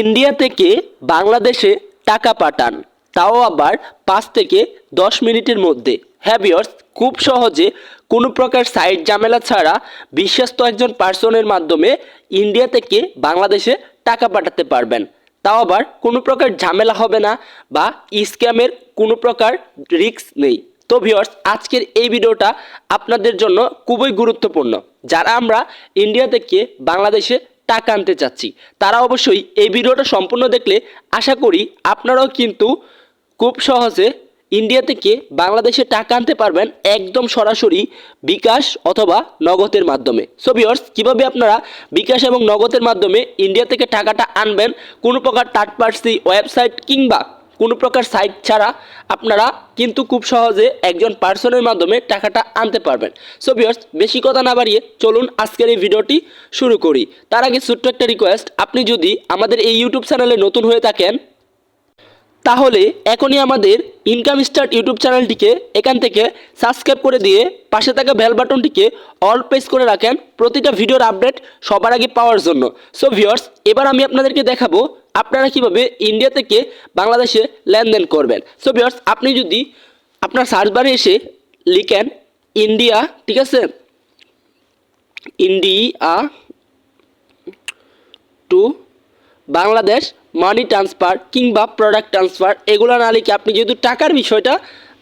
India থেকে বাংলাদেশে টাকা পাঠান, তাও আবার পাঁচ থেকে দশ মিনিটের মধ্যে। হ্যাঁ ভিউয়ার্স, খুব সহজে কোনো প্রকার সাইড ঝামেলা ছাড়া বিশ্বস্ত একজন পার্সনের মাধ্যমে ইন্ডিয়া থেকে বাংলাদেশে টাকা পাঠাতে পারবেন। তাও আবার কোনো প্রকার ঝামেলা হবে না বা স্ক্যামের কোনো প্রকার রিস্ক নেই। তো ভিউয়ার্স, আজকের এই ভিডিওটা আপনাদের জন্য খুবই গুরুত্বপূর্ণ। যারা আমরা ইন্ডিয়া থেকে বাংলাদেশে টাকা আনতে চাচ্ছি। তারা অবশ্যই এই ভিডিওটা সম্পূর্ণ দেখলে আশা করি আপনারাও কিন্তু খুব সহজে ইন্ডিয়া থেকে বাংলাদেশে টাকা আনতে পারবেন একদম সরাসরি বিকাশ অথবা নগদের মাধ্যমে। সো বিয়ার্স কীভাবে আপনারা বিকাশ এবং নগদের মাধ্যমে ইন্ডিয়া থেকে টাকাটা আনবেন? কোনো প্রকার থার্ড পার্টি ওয়েবসাইট কিংবা কোনো প্রকার সাইট ছাড়া আপনারা কিন্তু খুব সহজে একজন পার্সনের মাধ্যমে টাকাটা আনতে পারবেন। সো ভিউয়ার্স বেশি কথা না বাড়িয়ে চলুন আজকের এই ভিডিওটি শুরু করি। তার আগে ছোট্ট একটা রিকোয়েস্ট আপনি যদি আমাদের এই ইউটিউব চ্যানেলে নতুন হয়ে থাকেন, তাহলে এখনই আমাদের ইনকাম স্টার্ট ইউটিউব চ্যানেলটিকে এখান থেকে সাবস্ক্রাইব করে দিয়ে পাশে থাকা বেল বাটনটিকে অল প্রেস করে রাখেন। প্রতিটা ভিডিওর আপডেট সবার আগে পাওয়ার জন্য। সো ভিউয়ার্স এবার আমি আপনাদেরকে দেখাবো আপনারা কীভাবে ইন্ডিয়া থেকে বাংলাদেশে লেনদেন করবেন? সো ভিউয়ার্স আপনি যদি আপনার সার্চ বারে এসে লিখেন ইন্ডিয়া ঠিক আছে? India to Bangladesh money transfer কিংবা প্রোডাক্ট ট্রান্সফার এগুলো না লিখে আপনি যেহেতু টাকার বিষয়টা,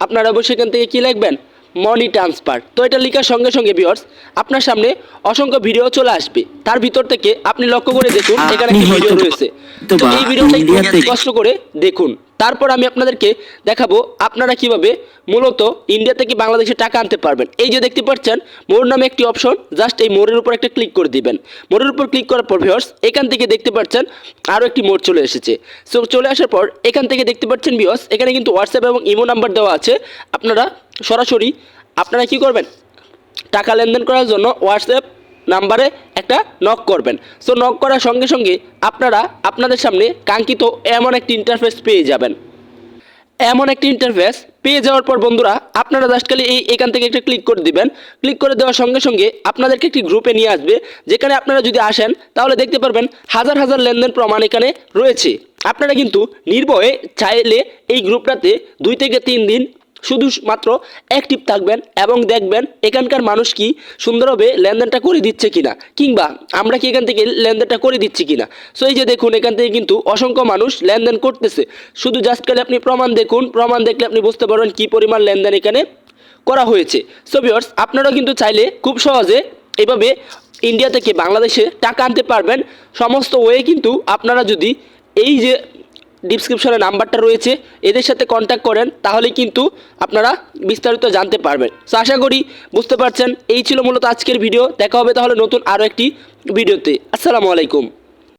আপনারা অবশ্যই এখান থেকে কী লিখবেন? মানি ট্রান্সফার তো এটা লেখার সঙ্গে সঙ্গে ভিউয়ার্স আপনার সামনে অসংখ্য ভিডিও চলে আসবে। তার ভিতর থেকে আপনি লক্ষ্য করে দেখুন এখানে একটি ভিডিও রয়েছে। তো এই ভিডিওটা একটু কষ্ট করে দেখুন। তারপর আমি আপনাদেরকে দেখাবো আপনারা কীভাবে মূলত ইন্ডিয়া থেকে বাংলাদেশে টাকা আনতে পারবেন। এই যে দেখতে পাচ্ছেন মোর নামে একটি অপশন জাস্ট এই মোড়ের উপর একটা ক্লিক করে দিবেন। মোড়ের উপর ক্লিক করার পর ভিওর্স এখান থেকে দেখতে পাচ্ছেন আরও একটি মোড় চলে এসেছে। সো চলে আসার পর এখান থেকে দেখতে পাচ্ছেন ভিউয়ার্স এখানে কিন্তু হোয়াটসঅ্যাপ এবং ইমো নাম্বার দেওয়া আছে। আপনারা সরাসরি, আপনারা কি করবেন? টাকা লেনদেন করার জন্য হোয়াটসঅ্যাপ নাম্বারে একটা নক করবেন। সো নক করার সঙ্গে সঙ্গে আপনারা আপনাদের সামনে কাঙ্ক্ষিত এমন একটি ইন্টারফেস পেয়ে যাবেন। এমন একটি ইন্টারফেস পেয়ে যাওয়ার পর বন্ধুরা, আপনারা জাস্ট খালি এই এখান থেকে একটা ক্লিক করে দিবেন। ক্লিক করে দেওয়ার সঙ্গে সঙ্গে আপনাদেরকে একটি গ্রুপে নিয়ে আসবে, যেখানে আপনারা যদি আসেন, তাহলে দেখতে পারবেন হাজার হাজার লেনদেন প্রমাণ এখানে রয়েছে। আপনারা কিন্তু নির্ভয়ে চাইলে এই গ্রুপটাতে দুই থেকে তিন দিন শুধু মাত্র অ্যাক্টিভ থাকবেন এবং দেখবেন এখানকার মানুষ কি সুন্দরভাবে লেনদেনটা করে দিচ্ছে কিনা, কিংবা আমরা কি এখান থেকে লেনদেনটা করে দিচ্ছি কিনা। সো এই যে দেখুন, এখান থেকে কিন্তু অসংখ্য মানুষ লেনদেন করতেছে। শুধু জাস্ট খালি আপনি প্রমাণ দেখুন, প্রমাণ দেখলে আপনি বুঝতে পারবেন কী পরিমাণ লেনদেন এখানে করা হয়েছে। সো ভিউয়ার্স আপনারাও কিন্তু চাইলে খুব সহজে এভাবে ইন্ডিয়া থেকে বাংলাদেশে টাকা আনতে পারবেন। সমস্ত ওয়ে কিন্তু আপনারা যদি এই যে ডিসক্রিপশনে নাম্বারটা রয়েছে। এদের সাথে কন্ট্যাক্ট করেন, তাহলে কিন্তু আপনারা বিস্তারিত জানতে পারবেন। সো আশা করি বুঝতে পারছেন। এই ছিল মূলত আজকের ভিডিও দেখা হবে তাহলে নতুন আরও একটি ভিডিওতে আসসালামু আলাইকুম।